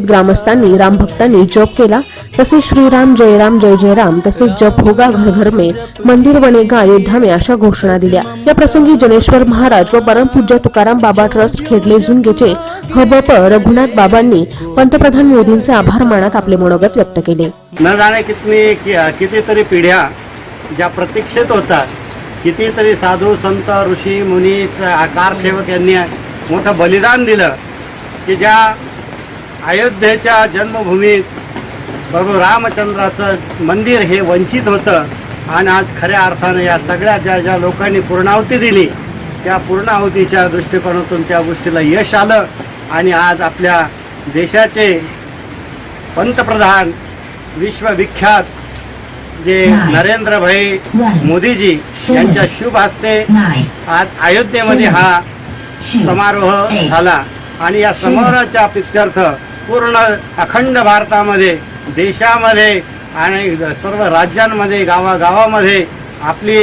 ग्रामस्थांनी रामभक्तांनी जप केला. तसे श्रीराम जय राम जय जय राम तसेच जप होगा घर घर में. मंदिर बनेगा अयोध्या में अशा घोषणा दिल्या. या प्रसंगी जनेश्वर महाराज व परमपूज्य तुकाराम बाबा ट्रस्ट खेडले झुंगेचे हबप रघुनाथ बाबांनी पंतप्रधान मोदींचे आभार मानत आपले मनोगत व्यक्त केले. न जाणे कितनी कितीतरी पिढ्या ज्या प्रतीक्षित होतात कितीतरी साधू संत ऋषी मुनी कारसेवक यांनी मोठं बलिदान दिलं की ज्या अयोध्येच्या जन्मभूमीत प्रभू रामचंद्राचं मंदिर हे वंचित होतं. आणि आज खऱ्या अर्थानं या सगळ्या ज्या ज्या लोकांनी पूर्णाहुती दिली त्या पूर्णाहुतीच्या दृष्टिकोनातून त्या गोष्टीला यश आलं. आणि आज आपल्या देशाचे पंतप्रधान विश्वविख्यात जे नरेंद्रभाई मोदीजी यांच्या शुभ हस्ते आज अयोध्येमध्ये हा समारोह झाला. आणि या समारोहाच्या प्रित्यर्थ पूर्ण अखंड भारतामध्ये देशामध्ये आणि सर्व राज्यांमध्ये गावागावामध्ये आपली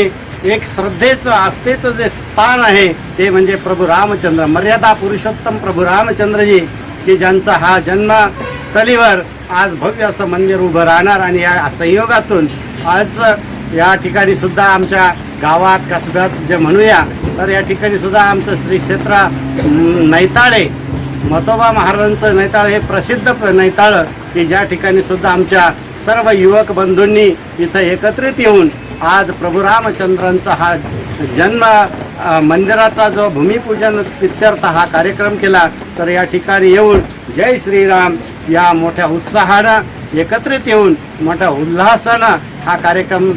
एक श्रद्धेचं आस्थेचं जे स्थान आहे ते म्हणजे प्रभू रामचंद्र. मर्यादा पुरुषोत्तम प्रभू रामचंद्रजी की ज्यांचा हा जन्मस्थलीवर आज भव्य असं मंदिर उभं राहणार आणि या संयोगातून आज या ठिकाणी सुद्धा आमच्या गावात कसब्यात जे म्हणूया तर या ठिकाणी सुद्धा आमचं श्री क्षेत्र नैताळे मतोबा महाराजांचं नैताळ हे प्रसिद्ध प- नैताळं की ज्या ठिकाणी सुद्धा आमच्या सर्व युवक बंधूंनी इथं एकत्रित येऊन आज प्रभू रामचंद्रांचा हा जन्म मंदिराचा जो भूमिपूजन इत्यर्थ हा कार्यक्रम केला तर या ठिकाणी येऊन जय श्रीराम या मोठ्या उत्साहानं एकत्रित येऊन मोठ्या उल्हासानं हा कार्यक्रम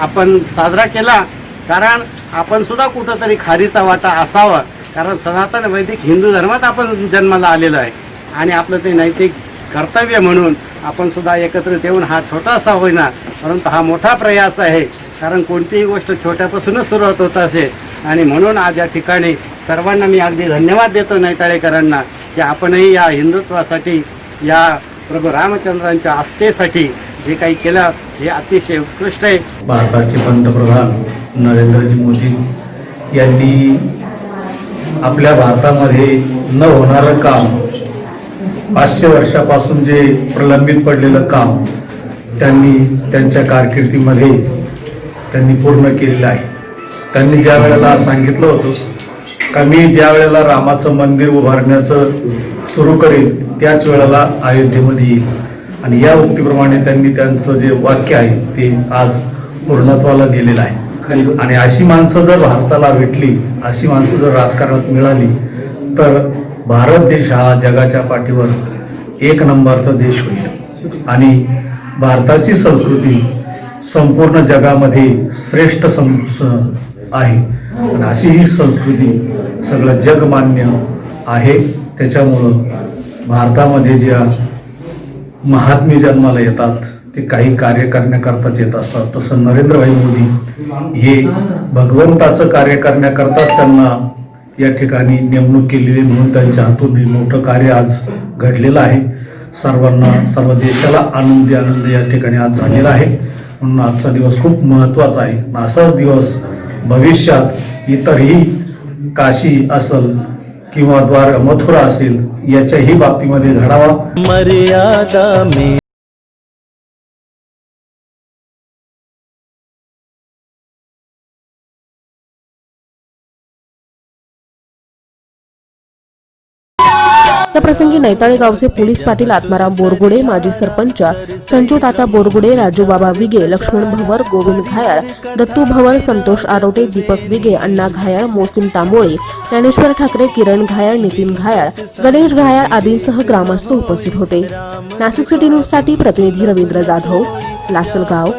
आपण साजरा केला. कारण आपण सुद्धा कुठंतरी खारीचा वाटा असावा. कारण सनातन वैदिक हिंदू धर्मात आपण जन्माला आलेलो आहे. आणि आपलं ते नैतिक कर्तव्य म्हणून आपण सुद्धा एकत्रित येऊन हा छोटासा होईना परंतु हा मोठा प्रयास आहे. कारण कोणतीही गोष्ट छोट्यापासूनच सुरुवात होत असे. आणि म्हणून आज या ठिकाणी सर्वांना मी अगदी धन्यवाद देतो नैताळेकरांना की आपणही या हिंदुत्वासाठी या प्रभू रामचंद्रांच्या आस्थेसाठी जे काही केलं हे अतिशय उत्कृष्ट आहे. भारताचे पंतप्रधान नरेंद्रजी मोदी यांनी आपल्या भारतामध्ये न होणारं काम पाचशे वर्षापासून जे प्रलंबित पडलेलं काम त्यांनी त्यांच्या कारकिर्दीमध्ये त्यांनी पूर्ण केलेलं आहे. त्यांनी ज्या वेळेला सांगितलं होतं का मी ज्या वेळेला रामाचं मंदिर उभारण्याचं सुरू करेल त्याच वेळेला अयोध्येमध्ये येईल. आणि या उक्तीप्रमाणे त्यांनी त्यांचं जे वाक्य आहे ते आज पूर्णत्वाला गेलेलं आहे. आणि अशी माणसं जर भारताला भेटली अशी माणसं जर राजकारणात मिळाली तर भारत देश हा जगाच्या पाठीवर एक नंबरचा देश होईल. आणि भारताची संस्कृती संपूर्ण जगामध्ये श्रेष्ठ सं आहे. आणि अशी ही संस्कृती सगळं जगमान्य आहे. त्याच्यामुळं भारतामध्ये ज्या महात्मे जन्माला येतात ते काही कार्य करण्याकरताच येत असतात. तसं नरेंद्रभाई मोदी हे भगवंताचं कार्य करण्याकरताच त्यांना या ठिकाणी नेमणूक केलेली आहे. म्हणून त्यांच्या हातून हे मोठं कार्य आज घडलेलं आहे. सर्वांना सर्व देशाला आनंदी आनंद या ठिकाणी आज झालेला आहे. म्हणून आजचा दिवस खूप महत्त्वाचा आहे. असाच दिवस भविष्यात इतरही काशी असेल किंवा द्वार मथुरा असेल याच्याही बाबतीमध्ये घडावा. मर्यादा या प्रसंगी नैताळे गावचे पोलीस पाटील आत्माराम बोरगुडे माजी सरपंच संजू ताता बोरगुडे राजूबाबा विगे लक्ष्मण भवर गोविंद घायाळ दत्तू भवर संतोष आरोटे दीपक विगे अण्णा घायाळ मोसिम तांबोळे ज्ञानेश्वर ठाकरे किरण घायाळ नितीन घायाळ गणेश घायाळ आदींसह ग्रामस्थ उपस्थित होते. नाशिक सिटी न्यूजसाठी प्रतिनिधी रवींद्र जाधव लासलगाव.